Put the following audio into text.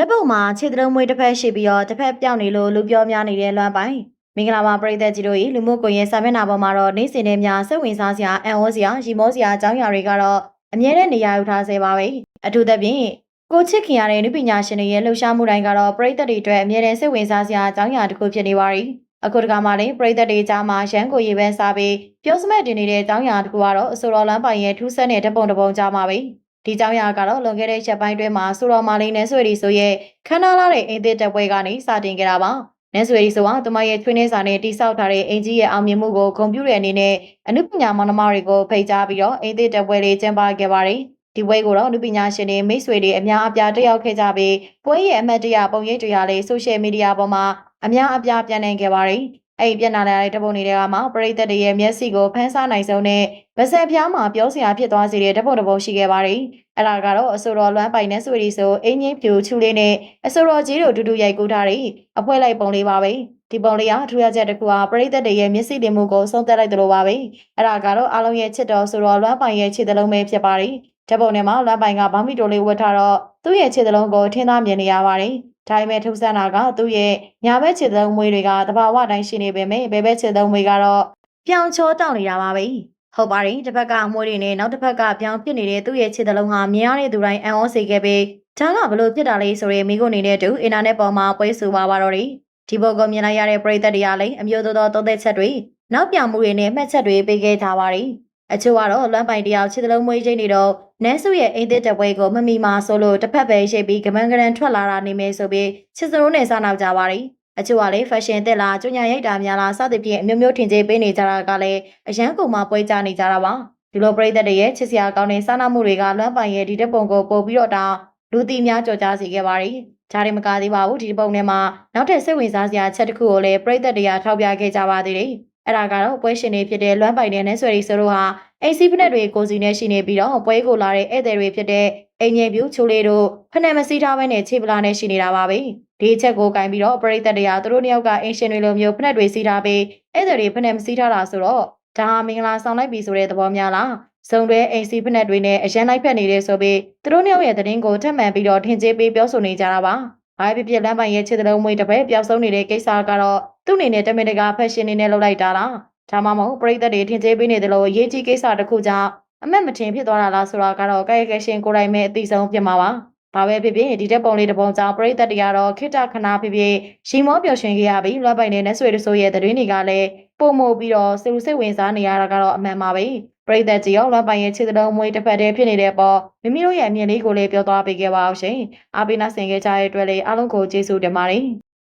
ဓာတ်ပုံမှာခြေသလုံးမွေးတစ်ဖက်ရှိပြီးတော့တစ်ဖက်ပြောင်းနေလို့လူပြောများနေတဲ့လွမ်းပိုင်မင်္ဂလာပါပရိသတ်ကြီးတို့ရေလူမှုကွန်ရက်စာမျက်နှာပေါ်မှာတော့နေ့စဉ်နဲ့များစိတ်ဝင်စားစရာအံ့ဩစရာရီမောစရာအကြောင်းအရာတွေကတော့အမြဲတမ်းနေရာယူထားစေပါပဲအထူးသဖြင့်ကိုချစ်ခင်ရတဲ့နုပညာရှင်တွေရဲ့လှူရှားမှုတိုင်းကတော့ပရိသတ်တွေအတွက်အမြဲတမ်းစိတ်ဝင်စားစရာအကြောင်းအရာတစ်ခုဖြစ်နေပါရီအခုတခါမှလည်းပရိသတ်တွေကြားမှာရန်ကိုရေပန်းစားပြီးပြောစမဲ့တင်နေတဲ့အကြောင်းအရာတစ်ခုကတော့အဆိုတော်လမ်းပိုင်ရဲ့ထူးဆန်းတဲ့ဓာတ်ပုံတစ်ပုံကြားမှာပဲ ဒီကြောင်ရကတော့လွန်ခဲ့တဲ့ချက်ပိုင်းတွင်းမှာစူတော်မာလီနဲ့ဆွေရီဆိုရဲ့ခန်းနာလာတဲ့အိမ်သစ်တပ်ပွဲကနေစတင်ခဲ့တာပါ။နဲဆွေရီဆိုတာသူမရဲ့ချွေးနှင်းစာနဲ့တိဆောက်ထားတဲ့အင်ကြီးရဲ့အောင်မြင်မှုကိုဂုဏ်ပြုတဲ့အနေနဲ့အနုပညာမောင်နှမတွေကိုဖိတ်ကြားပြီးတော့အိမ်သစ်တပ်ပွဲလေးကျင်းပခဲ့ပါတယ်။ဒီပွဲကိုတော့အနုပညာရှင်တွေမိတ်ဆွေတွေအများအပြားတက်ရောက်ခဲ့ကြပြီးပွဲရဲ့အမတ်တရပုံရိပ်တွေဟာလည်းဆိုရှယ်မီဒီယာပေါ်မှာအများအပြားပြန့်နှံ့ခဲ့ပါတယ်။ အဲ့ဒီပြန်လာတဲ့တပုံတွေကမှပရိသတ်တွေရဲ့မျက်စိကိုဖန်းဆနိုင်ဆုံးနဲ့ဗစက်ပြားမှာပြောစရာဖြစ်သွားစေတဲ့တပုံတပုံရှိခဲ့ပါတယ်။အဲ့ဒါကတော့အဆိုတော်လွမ်းပိုင်နဲ့ဆွေရီဆိုအင်းကြီးဖြူချူလေးနဲ့အဆိုတော်ကြီးတို့အတူတူရိုက်ကူးထားတဲ့အဖွဲလိုက်ပုံလေးပါပဲ။ဒီပုံလေးကထူးခြားချက်တစ်ခုဟာပရိသတ်တွေရဲ့မျက်စိတင်မှုကိုဆုံးသက်လိုက်သလိုပါပဲ။အဲ့ဒါကတော့အားလုံးရဲ့ချစ်တော်ဆိုတော်လွမ်းပိုင်ရဲ့ခြေသလုံးပဲဖြစ်ပါတယ်။ဓာတ်ပုံထဲမှာလွမ်းပိုင်ကဘောင်းမီတိုလေးဝတ်ထားတော့သူ့ရဲ့ခြေသလုံးကိုထင်းသားမြင်နေရပါတယ်။ ဒါပေမဲ့ထူးဆန်းတာကသူ့ရဲ့ညာဘက်ခြေသလုံးမွေးတွေကတဘာဝတိုင်းရှိနေပေမဲ့ဘယ်ဘက်ခြေသလုံးမွေးကတော့ပြောင်ချောတောင်းနေတာပါပဲ။ဟုတ်ပါတယ်တစ်ဖက်ကအမွှေးတွေနဲ့နောက်တစ်ဖက်ကပြောင်းပြစ်နေတဲ့သူ့ရဲ့ခြေသလုံးဟာမြင်ရတဲ့သူတိုင်းအံ့ဩစေခဲ့ပြီးဒါကဘလို့ဖြစ်တာလဲဆိုရင်မိကိုနေနဲ့တူအင်တာနက်ပေါ်မှာပွဲဆိုပါပါတော့တယ်ဒီဘောကိုမြင်လိုက်ရတဲ့ပရိသတ်တွေကလည်းအမျိုးသောသောသုံးသက်ချက်တွေနောက်ပြောင်မှုတွေနဲ့မှတ်ချက်တွေပေးခဲ့ကြပါတယ် အချို့ကတော့လွမ်းပိုင်တယောက်ခြေသလုံးမွေးချင်းနေတော့နန်းစုရဲ့အိမ်သစ်တပွဲကိုမမီမာဆိုလို့တစ်ဖက်ပဲရှိပြီးကမန်ကရန်ထွက်လာတာနေမယ်ဆိုပြီးချစ်စရိုးနဲ့စားနောက်ကြပါတယ်အချို့ကလည်း fashion တက်လာကျွညာရိုက်တာများလားစသဖြင့်အမျိုးမျိုးထင်ကြေးပေးနေကြတာကလည်းအရန်ကုန်မှပွဲကြနေကြတာပါဒီလိုပရိသတ်တွေရဲ့ချစ်စရာကောင်းတဲ့စာနာမှုတွေကလွမ်းပိုင်ရဲ့ဒီတက်ပုံကိုပို့ပြီးတော့တောင်းလူတီများကြော်ကြားစေခဲ့ပါတယ်ဂျားတွေမကသေးပါဘူးဒီပုံထဲမှာနောက်ထပ်စိတ်ဝင်စားစရာချက်တစ်ခုကိုလည်းပရိသတ်တွေကထောက်ပြခဲ့ကြပါသေးတယ် အဲ့ဒါကတော့ပွဲရှင်တွေဖြစ်တဲ့လွမ်းပိုင်တဲ့နဲ့ဆွေရီဆိုတို့ဟာအိမ်စီးဖက်တွေကိုစီနဲ့ရှိနေပြီးတော့ပွဲကိုလာတဲ့ဧည့်သည်တွေဖြစ်တဲ့အင်ဂျင်ပြူချိုလေးတို့ဖက်နဲ့မစီးထားဘဲနဲ့ခြေပလာနဲ့ရှိနေတာပါပဲဒီအချက်ကိုကင်ပြီးတော့ပရိသတ်တွေကသူတို့နှစ်ယောက်ကအင်ရှင်တွေလိုမျိုးဖက်နဲ့တွေစီးထားပြီးဧည့်သည်တွေဖက်နဲ့မစီးထားတာဆိုတော့ဒါဟာမင်္ဂလာဆောင်လိုက်ပြီဆိုတဲ့သဘောများလားစုံတွဲအိမ်စီးဖက်နဲ့တွေနဲ့အရန်လိုက်ဖက်နေတယ်ဆိုပြီးသူတို့နှစ်ယောက်ရဲ့သတင်းကိုထပ်မံပြီးတော့ထင်ကြေးပေးပြောဆိုနေကြတာပါဘာဖြစ်ဖြစ်လမ်းပိုင်ရဲ့ခြေတလုံးမွေးတစ်ဖက်ပျောက်ဆုံးနေတဲ့ကိစ္စကတော့ သူ့အနေနဲ့တမင်တကာဖက်ရှင်နေနဲ့လုပ်လိုက်တာလားဒါမှမဟုတ်ပရိသတ်တွေထင်ကြေးပေးနေတယ်လို့အရေးကြီးကိစ္စတစ်ခုကြောင့်အမက်မထင်ဖြစ်သွားတာလားဆိုတာကတော့ကာယကရှင်ကိုယ်တိုင်ပဲအသိဆုံးဖြစ်မှာပါဘာပဲဖြစ်ဖြစ်ဒီတက်ပုံလေးတစ်ပုံကြောင့်ပရိသတ်တွေကတော့ခိတခဏဖြစ်ဖြစ်ရှီမောပျော်ရွှင်ခဲ့ရပြီးလွှတ်ပိုင်တဲ့ဆွေတဆိုးရဲ့သတင်းတွေကလည်းပုံမို့ပြီးတော့စိတ်စိတ်ဝင်စားနေရတာကတော့အမှန်ပါပဲပရိသတ်ကြီးရောလွှတ်ပိုင်ရဲ့ခြေစလုံးမွေးတစ်ဖက်တည်းဖြစ်နေတဲ့အပေါ်မိမိတို့ရဲ့အမြင်လေးကိုလည်းပြောသွားပေးခဲ့ပါအောင်ရှင်အားပေးနာဆင်ခဲ့ကြတဲ့အတွက်လည်းအားလုံးကိုကျေးဇူးတင်ပါတယ်